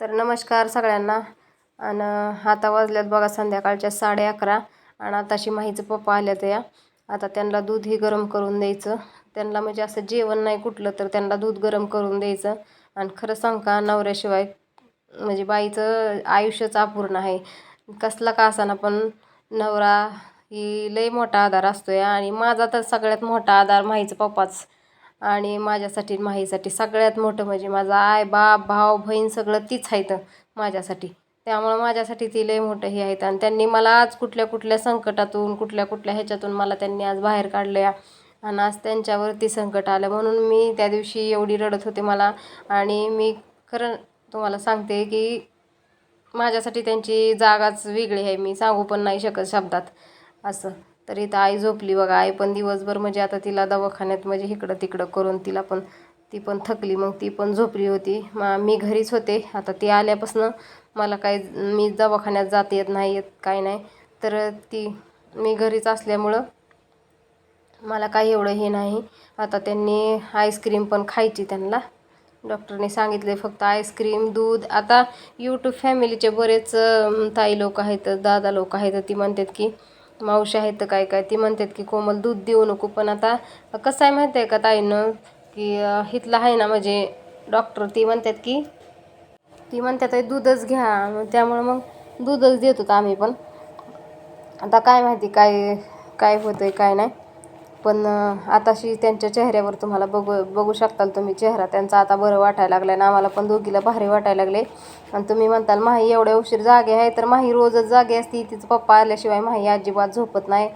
तर नमस्कार सगळ्यांना. आणि आता वाजल्यात बघा संध्याकाळच्या साडे अकरा. आणि आताशी माहीचं पप्पा आल्या या. आता त्यांना दूधही गरम करून द्यायचं. त्यांना म्हणजे असं जेवण नाही कुठलं तर त्यांना दूध गरम करून द्यायचं. आणि खरं सांग का नवऱ्याशिवाय म्हणजे बाईचं आयुष्यच अपूर्ण आहे. कसला का असाना पण नवरा ही लई मोठा आधार असतो आहे आणि माझा तर सगळ्यात मोठा आधार माहीचं पप्पाच. आणि माझ्यासाठी माहीसाठी सगळ्यात मोठं म्हणजे माझा आय बाप भाव बहीण सगळं तीच आहेत माझ्यासाठी. त्यामुळं माझ्यासाठी ती लय मोठं हे आहेत. आणि त्यांनी मला आज कुठल्या कुठल्या संकटातून कुठल्या कुठल्या ह्याच्यातून मला त्यांनी आज बाहेर काढलं या आणि आज त्यांच्यावरती संकट आलं. म्हणून मी त्या दिवशी एवढी रडत होते मला. आणि मी खरं तुम्हाला सांगते की माझ्यासाठी त्यांची जागाच वेगळी आहे. मी सांगू पण नाही शकत शब्दात असं. तर इथं आई झोपली बघा. आई पण दिवसभर म्हणजे आता तिला दवाखान्यात म्हणजे इकडं तिकडं करून तिला पण ती पण थकली. मग ती पण झोपली होती. मा मी घरीच होते. आता ती आल्यापासून मला काही मी दवाखान्यात जात येत नाही येत काय नाही. तर ती मी घरीच असल्यामुळं मला काही एवढं हे नाही. आता त्यांनी आईस्क्रीम पण खायची त्यांना. डॉक्टरने सांगितले फक्त आईस्क्रीम दूध. आता यूट्यूब फॅमिलीचे बरेच ताई लोक आहेत दादा लोक आहेत. ती म्हणतात की मावशी आहेत काय काय ती म्हणतात की कोमल दूध देऊ नको. पण आता कसं आहे माहिती आहे का ताईनं? की अं, हिथलं आहे ना म्हणजे डॉक्टर ती म्हणतात की ती म्हणतात दूधच घ्या. मग त्यामुळं मग दूधच देत होतो आम्ही पण. आता काय माहिती काय काय होतं आहे काय नाही. पण आताशी त्यांच्या चेहऱ्यावर तुम्हाला बघू बघू शकताल तुम्ही चेहरा. त्यांचा आता बरं वाटायला लागला आहे आम्हाला पण दोघीला भारी वाटायला लागले. आणि तुम्ही म्हणताल माही एवढ्या उशीर जागे आहे. तर माही रोजच जागे असती. तिचं पप्पा आल्याशिवाय माही अजिबात झोपत नाही.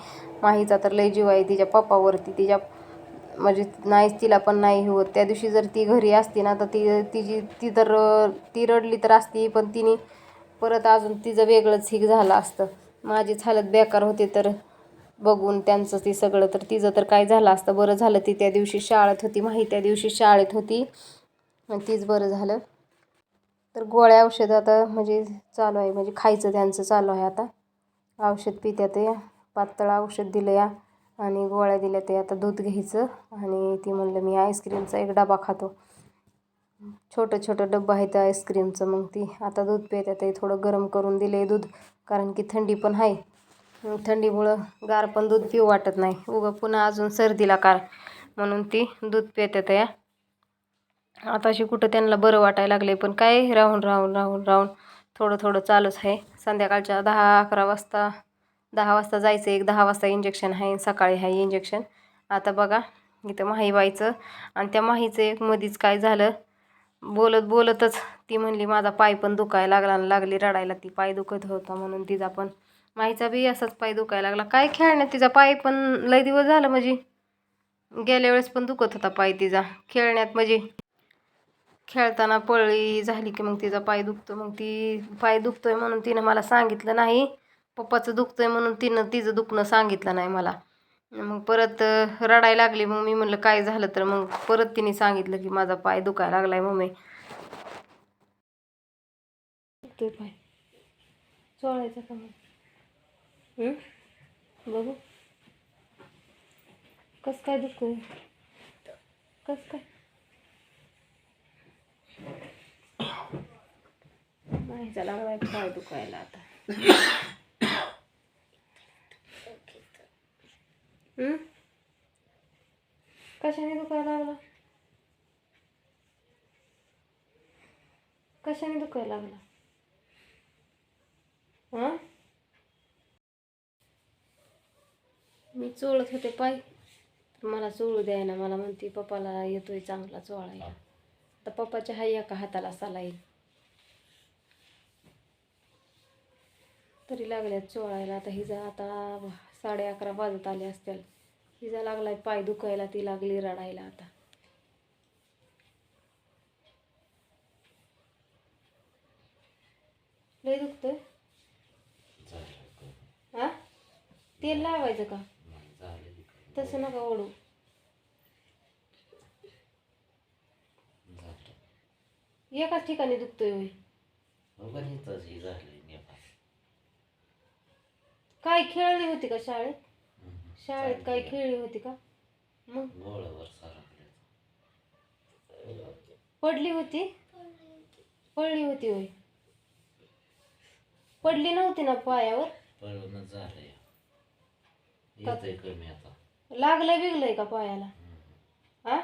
माहीचा तर लय जीव आहे तिच्या पप्पावरती. तिच्या म्हणजे नाहीच तिला पण नाही होत. त्या दिवशी जर ती घरी असती ना तर ती तिची ती तर ती रडली तर असती पण तिने परत अजून तिचं वेगळंच हिक झालं असतं. माझीच हालत बेकार होते तर बघून त्यांचं ती सगळं तर तिचं तर काय झालं असतं बरं झालं ती त्या दिवशी शाळेत होती माही त्या दिवशी शाळेत होती. तीच बरं झालं. तर गोळ्या औषध आता म्हणजे चालू आहे म्हणजे खायचं त्यांचं चालू आहे आता. औषध पित्यात ते पातळ औषध दिलं या आणि गोळ्या दिल्या ते आता दूध घ्यायचं. आणि ती म्हणलं मी आईस्क्रीमचा एक डबा खातो. छोटं छोटं डब्बा आहे त्या आईस्क्रीमचं मग ती आता दूध पित्यात ते थोडं गरम करून दिले दूध कारण की थंडी पण आहे. थंडीमुळं गार पण दूध पिऊ वाटत नाही. उगं पुन्हा अजून सर्दीला कार म्हणून ती दूध पितात या आताशी कुठं त्यांना बरं वाटायला लागले पण काय राहून राहून राहून राहून थोडं थोडं चालूच आहे. संध्याकाळच्या दहा अकरा वाजता दहा वाजता जायचं एक दहा वाजता इंजेक्शन आहे सकाळी आहे इंजेक्शन आता बघा इथं माहीबाईचं आणि त्या माहीचं एक मधीच काय झालं बोलत बोलतच ती म्हणली माझा पाय पण दुखायला लागला आणि लागली रडायला ती पाय दुखत होता म्हणून तिचा पण माहीचा बी असाच पाय दुखायला लागला. काय खेळण्यात तिचा पाय पण लय दिवस झालं म्हणजे. गेल्या वेळेस पण दुखत होता पाय तिचा खेळण्यात म्हणजे. खेळताना पळी झाली की मग तिचा पाय दुखतो मग ती पाय दुखतोय म्हणून तिनं मला सांगितलं नाही. पप्पाचं दुखतोय म्हणून तिनं तिचं दुखणं सांगितलं नाही मला. मग परत रडाय रडायला लागली. मग मी म्हणलं काय झालं तर? मग परत तिने सांगितलं की माझा पाय दुखायला लागलाय मम्मी. दुखतोय पाय. चोळायचा का मग? बघू. कस काय दुखू? कस काय? नाही लागलाय काय दुखायला आता. कशाने दुखायला लागला? कशाने दुखायला लागला? हां? मी चोळत होते पाय. तर मला चोळू द्यायना मला म्हणते पप्पाला येतोय चांगला चोळायला. तर पप्पाच्या हाय एका हाताला सलाईन. तरी लागल्यात चोळायला. आता हिजा आता साडे अकरा वाजत आले असतील. हिजा लागलाय पाय दुखायला ती लागली रडायला आता. लय दुखतंय? हा तेल लावायचं का? तसं नका ओढू. एकाच ठिकाणी दुखतोय होय. काय खेळली होती का शाळेत? शाळेत काय खेळली होती का? मग? पडली होती? पडली होती होय. पडली नव्हती ना पायावर? झालंय. येतंय कमी आता. लागलंय बिगलंय का पायाला आ?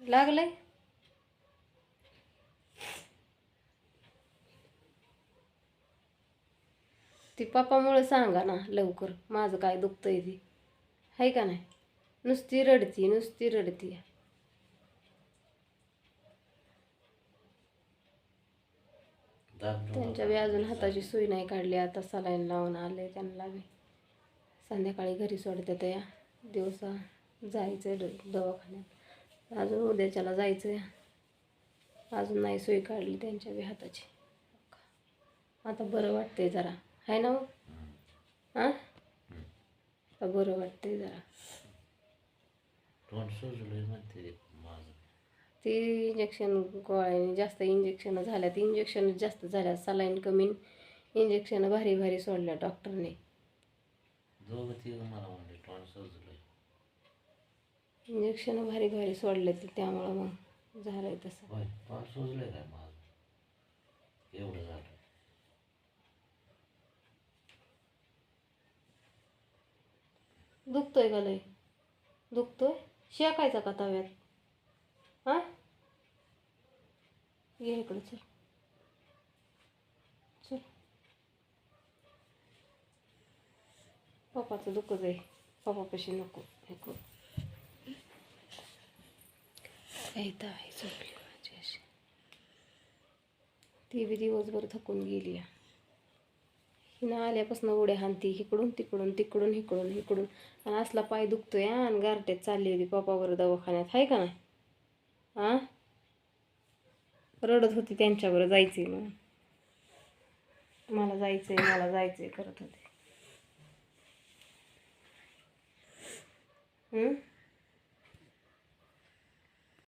लागलंय? ती पप्पामुळे सांगा ना लवकर माझं काय दुखतंय ते. आहे का नाही? नुसती रडती नुसती रडती. त्यांच्या बी अजून हाताची सुई नाही काढली आता सलाईन लावून आले त्यांना बी. संध्याकाळी घरी सोडतात या दिवसा जायचं आहे दवाखान्यात. अजून उद्याच्याला जायचं आहे अजून नाही सुई काढली त्यांच्या बी हाताची. आता बरं वाटतंय जरा. आहे ना मग हां आता बरं वाटतंय जरा. ती इंजेक्शन गोळ्याने जास्त इंजेक्शन झाल्यात इंजेक्शन जास्त झाल्यात सलाईन कमी. इंजेक्शन भारी भारी सोडल्या डॉक्टरने दोघं तिघं मला म्हणले तोंड सुजलंय इंजेक्शन भारी भारी सोडले ते त्यामुळं मग झालंय तसं. होय तोंड सुजलंय काय माझं एवढं झालं. दुखतोय का लय? दुखतोय? शेकायचा का तव्यात? हां? ये इकडे चल. चल. पप्पाचं दुखत आहे पप्पापाशी नको हे करू तर आहे झोपली माझी अशी ती बी दिवसभर थकून गेली. हिनं आल्यापासून उड्या हाणती इकडून तिकडून तिकडून इकडून इकडून आणि असला पाय दुखतोय आणि गारट्यात चालली होती पप्पावर दवाखान्यात आहे का नाही हां रडत होती त्यांच्यावर जायचंय मग मला जायचंय मला जायचंय करत होते Hm.